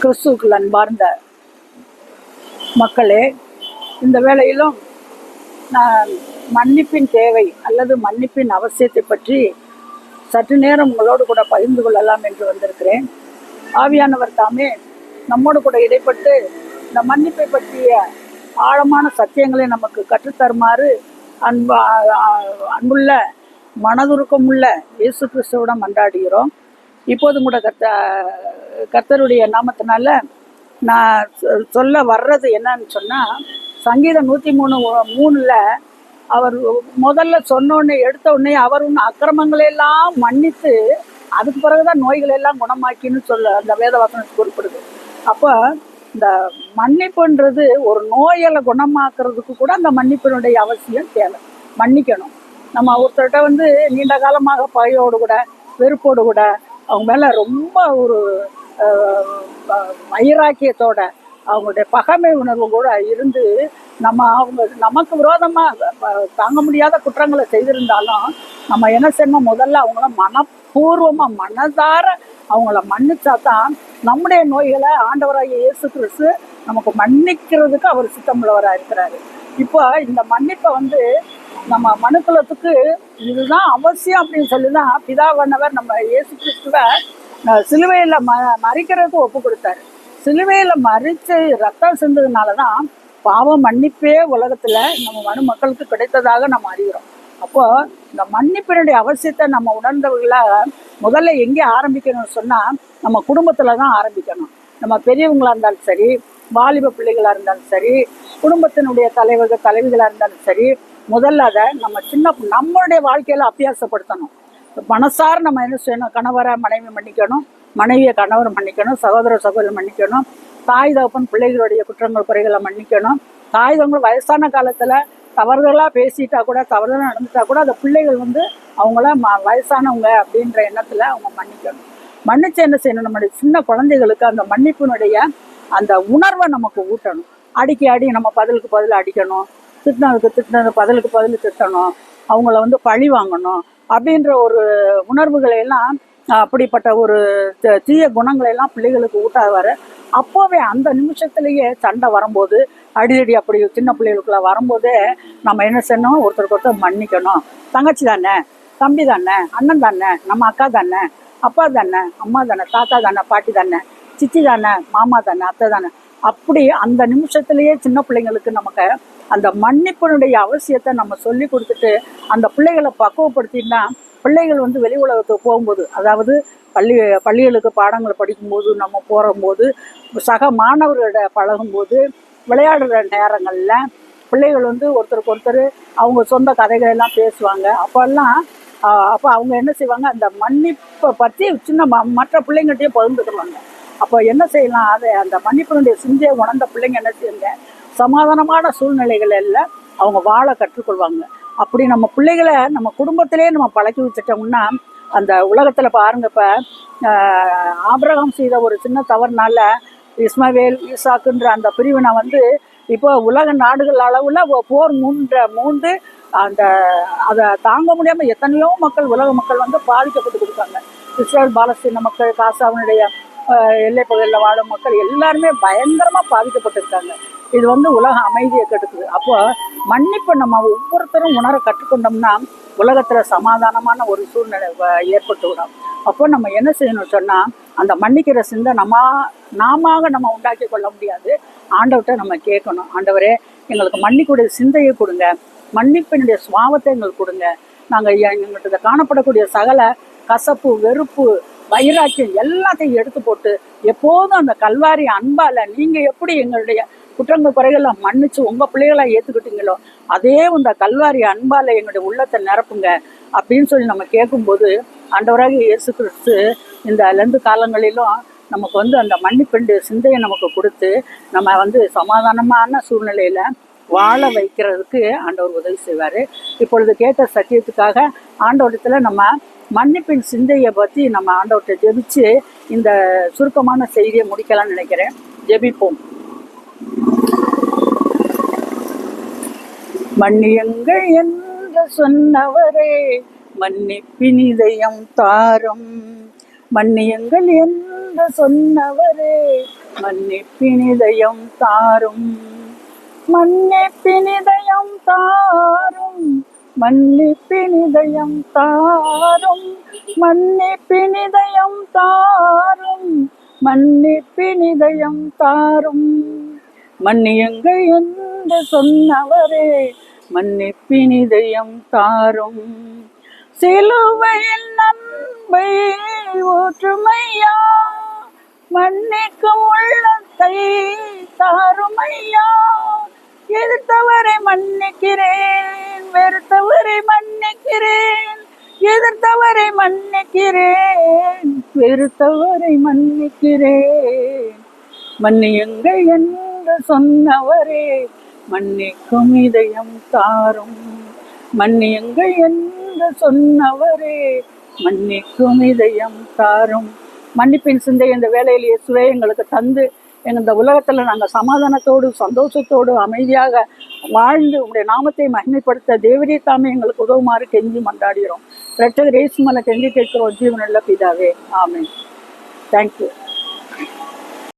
கிறிஸ்துவுக்குள் அன்பார்ந்த மக்களே இந்த வேளையிலும் நான் மன்னிப்பின் தேவை அல்லது மன்னிப்பின் அவசியத்தை பற்றி சற்று நேரம் உங்களோடு கூட பகிர்ந்து கொள்ளலாம் என்று வந்திருக்கிறேன். ஆவியானவர் தாமே நம்மோடு கூட இடைப்பட்டு இந்த மன்னிப்பை பற்றிய ஆழமான சத்தியங்களை நமக்கு கற்றுத்தருமாறு அன்பு அன்புள்ள மனதுருக்கமுள்ள இயேசு கிறிஸ்துவிடம் மன்றாடுகிறோம். இப்போதும் கூட கர்த்த கர்த்தருடைய நாமத்தினால நான் சொ- சொல்ல வர்றது என்னன்னு சொன்னால் சங்கீதம் நூற்றி மூணு மூணில் அவர் முதல்ல சொன்னோடனே எடுத்த உடனே அவர் உன் அக்கிரமங்களெல்லாம் மன்னித்து அதுக்கு பிறகுதான் நோய்கள் எல்லாம் குணமாக்கின்னு சொல்ல அந்த வேதவாசனம் குறிப்பிடுது. அப்போ இந்த மன்னிப்புன்றது ஒரு நோயலை குணமாக்குறதுக்கு கூட அந்த மன்னிப்பினுடைய அவசியம் தேவை. மன்னிக்கணும். நம்ம ஒருத்தர்கிட்ட வந்து நீண்ட காலமாக பகையோடு கூட வெறுப்போடு கூட அவங்க மேலே ரொம்ப ஒரு அஹ், வைராக்கியத்தோட அவங்களுடைய பகைமை உணர்வு கூட இருந்து நம்ம அவங்க நமக்கு விரோதமாக தாங்க முடியாத குற்றங்களை செய்திருந்தாலும் நம்ம என்ன செய்யணும் முதல்ல அவங்கள மனப்பூர்வமாக மனதார அவங்கள மன்னிச்சா தான் நம்முடைய நோய்களை ஆண்டவராகிய இயேசு கிறிஸ்து நமக்கு மன்னிக்கிறதுக்கு அவர் சித்தமுள்ளவராக இருக்கிறாரு. இப்போ இந்த மன்னிப்பை வந்து நம்ம மனுக்குலத்துக்கு இதுதான் அவசியம் அப்படின்னு சொல்லி தான் பிதாவானவர் நம்ம இயேசு கிறிஸ்துவ சிலுவையில் ம மறிக்கிறதுக்கு ஒப்பு கொடுத்தாரு. சிலுவையில் மறித்து ரத்தம் சிந்ததுனால தான் பாவம் மன்னிப்பே உலகத்தில் நம்ம மனு மக்களுக்கு கிடைத்ததாக நம்ம அறிகிறோம். அப்போது இந்த மன்னிப்பினுடைய அவசியத்தை நம்ம உணர்ந்தவர்களை முதல்ல எங்கே ஆரம்பிக்கணும்னு சொன்னால் நம்ம குடும்பத்தில் தான் ஆரம்பிக்கணும். நம்ம பெரியவங்களாக இருந்தாலும் சரி வாலிப பிள்ளைகளாக இருந்தாலும் சரி குடும்பத்தினுடைய தலைவர்கள் தலைவிகளாக இருந்தாலும் சரி முதல்ல அதை நம்ம சின்ன நம்மளுடைய வாழ்க்கையில் அபியாசப்படுத்தணும் மனசார நம்ம என்ன செய்யணும். கணவரை மனைவி மன்னிக்கணும். மனைவியை கணவர் மன்னிக்கணும். சகோதர சகோதரர் மன்னிக்கணும். தாய் தகப்பன் பிள்ளைகளுடைய குற்றங்கள் குறைகளை மன்னிக்கணும். தாய் தகவல் வயசான காலத்தில் தவறுதலாக பேசிட்டா கூட தவறுதலாக நடந்துட்டா கூட அந்த பிள்ளைகள் வந்து அவங்கள ம வயசானவங்க அப்படின்ற எண்ணத்தில் அவங்க மன்னிக்கணும். மன்னிச்சு என்ன செய்யணும்? நம்மளுடைய சின்ன குழந்தைகளுக்கு அந்த மன்னிப்பினுடைய அந்த உணர்வை நமக்கு ஊட்டணும். அடிக்கி அடி நம்ம பதிலுக்கு பதில் அடிக்கணும். திட்டினதுக்கு திட்டினது பதிலுக்கு பதில் திட்டணும் அவங்கள வந்து பழி வாங்கணும் அப்படின்ற ஒரு உணர்வுகளை எல்லாம் அப்படிப்பட்ட ஒரு த- தீய குணங்களை எல்லாம் பிள்ளைகளுக்கு ஊட்டாவார் அப்போவே அந்த நிமிஷத்துலேயே சண்டை வரும்போது அடிதடி அப்படி சின்ன பிள்ளைகளுக்குள்ள வரும்போதே நம்ம என்ன செய்யணும்? ஒருத்தருக்கு ஒருத்தர் மன்னிக்கணும். தங்கச்சி தானே தம்பி தானே அண்ணன் தானே நம்ம அக்கா தானே அப்பா தானே அம்மா தானே தாத்தா தானே பாட்டி தானே சித்தி தானே மாமா தானே அத்தை தானே அப்படி அந்த நிமிஷத்துலேயே சின்ன பிள்ளைங்களுக்கு நமக்கு அந்த மன்னிப்பினுடைய அவசியத்தை நம்ம சொல்லி கொடுத்துட்டு அந்த பிள்ளைகளை பக்குவப்படுத்தினா பிள்ளைகள் வந்து வெளி உலகத்துக்கு போகும்போது அதாவது பள்ளி பள்ளிகளுக்கு பாடங்களை படிக்கும்போது நம்ம போகும்போது சக மாணவர்களோட பழகும்போது விளையாடுற நேரங்களில் பிள்ளைகள் வந்து ஒருத்தருக்கு ஒருத்தர் அவங்க சொந்த கதைகள் எல்லாம் பேசுவாங்க. அப்போல்லாம் அப்போ அவங்க என்ன செய்வாங்க? அந்த மன்னிப்பை பற்றி சின்ன ம- மற்ற பிள்ளைங்கள்ட்டையும் பகிர்ந்துக்குவாங்க அப்போ என்ன செய்யலாம்? அதை அந்த மன்னிப்பினுடைய சிந்தையை உணர்ந்த பிள்ளைங்க என்ன செய்யுங்க சமாதானமான சூழ்நிலைகள் எல்லாம் அவங்க வாழ கற்றுக்கொள்வாங்க. அப்படி நம்ம பிள்ளைகளை நம்ம குடும்பத்திலே நம்ம பழக்கி வச்சுட்டோம்னா அந்த உலகத்தில் பாருங்க இப்போ ஆபிரகம் செய்த ஒரு சின்ன தவறுனால இஸ்மவேல் ஈசாக்குன்ற அந்த பிரிவினை வந்து இப்போ உலக நாடுகள் அளவில் போர் மூன்ற மூன்று அந்த அதை தாங்க முடியாமல் எத்தனையோ மக்கள் உலக மக்கள் வந்து பாதிக்கப்பட்டு கொடுத்தாங்க. இஸ்ரேல் பாலஸ்தீன மக்கள் காசாவினுடைய எல்லை பகுதியில் வாழும் மக்கள் எல்லாருமே பயங்கரமாக பாதிக்கப்பட்டிருக்காங்க. இது வந்து உலக அமைதியை கெடுக்குது. அப்போ மன்னிப்பை நம்ம ஒவ்வொருத்தரும் உணர கற்றுக்கொண்டோம்னா உலகத்தில் சமாதானமான ஒரு சூழ்நிலை ஏற்பட்டு விடும் அப்போ நம்ம என்ன செய்யணும் சொன்னால் அந்த மன்னிக்கிற சிந்தை நம்ம நாம நம்ம உண்டாக்கி கொள்ள முடியாது. ஆண்டவர்கிட்ட நம்ம கேட்கணும். ஆண்டவரே எங்களுக்கு மன்னிக்கூடிய சிந்தையை கொடுங்க. மன்னிப்பினுடைய சுவாபத்தை எங்களுக்கு கொடுங்க. நாங்கள் எங்கள்கிட்ட காணப்படக்கூடிய சகல கசப்பு வெறுப்பு வைராக்கியம் எல்லாத்தையும் எடுத்து போட்டு எப்போதும் அந்த கல்வாரி அன்பால நீங்க எப்படி எங்களுடைய குற்றங்கள் குறைகளை மன்னிச்சு உங்க பிள்ளைகளா ஏத்துக்கிட்டீங்களோ அதே இந்த கல்வாரி அன்பால எங்களுடைய உள்ளத்தை நிரப்புங்க அப்படின்னு சொல்லி நம்ம கேட்கும்போது ஆண்டவராக இயேசு கிறிஸ்து இந்த லந்து காலங்களிலும் நமக்கு வந்து அந்த மன்னிப்பெண்டு சிந்தையை நமக்கு கொடுத்து நம்ம வந்து சமாதானமான சூழ்நிலையில வாழ வைக்கிறதுக்கு ஆண்டவர் உதவி செய்வார். இப்பொழுது கேட்ட சத்தியத்துக்காக ஆண்டவரத்தில் நம்ம மன்னிப்பின் சிந்தையை பற்றி நம்ம ஆண்டவர்கிட்ட ஜெபிச்சு இந்த சுருக்கமான செய்தியை முடிக்கலாம்னு நினைக்கிறேன். ஜெபிப்போம். மன்னியுங்கள் என்று சொன்னவரே மன்னிப்பின் இதயம் தாரும். மன்னியுங்கள் என்று சொன்னவரே மன்னிப்பின் இதயம் தாரும். மன்னிப்பின் இதயம் தாரும். மன்னிப்பினிதயம் தாரும் மன்னிப்பினிதயம் தாரும் மன்னிப்பினிதயம் தாரும். மன்னியுங்கள் என்று சொன்னவரே மன்னிப்பினிதயம் தாரும். சிலுவையில் நன்மை ஒற்றுமையா மன்னிக்கும் உள்ளத்தை தாருமையா. எதிர்த்தவரை மன்னிக்கிறேன். வெறுத்தவரை மன்னிக்கிறேன். எதிர்த்தவரை மன்னிக்கிறேன். வெறுத்தவரை மன்னிக்கிறேன். மன்னியுங்கள் என்று சொன்னவரே மன்னிக்கும் இதயம் தாரும். மன்னியுங்கள் என்று சொன்னவரே மன்னிக்கும் இதயம் தாரும். மன்னிப்பின் சிந்தை இந்த வேலையில் இயேசுவே எங்களுக்கு தந்து இந்த உலகத்தில் நாங்கள் சமாதானத்தோடு சந்தோஷத்தோடு அமைதியாக வாழ்ந்து உங்களுடைய நாமத்தை மகிமைப்படுத்த தேவரே தாமே எங்களுக்கு உதவுமாறு கெஞ்சி மண்டாடுகிறோம் இரட்சகர் இயேசு கெஞ்சி கேட்கிறோம். ஜீவனில் பிதாவே. ஆமே தேங்க்யூ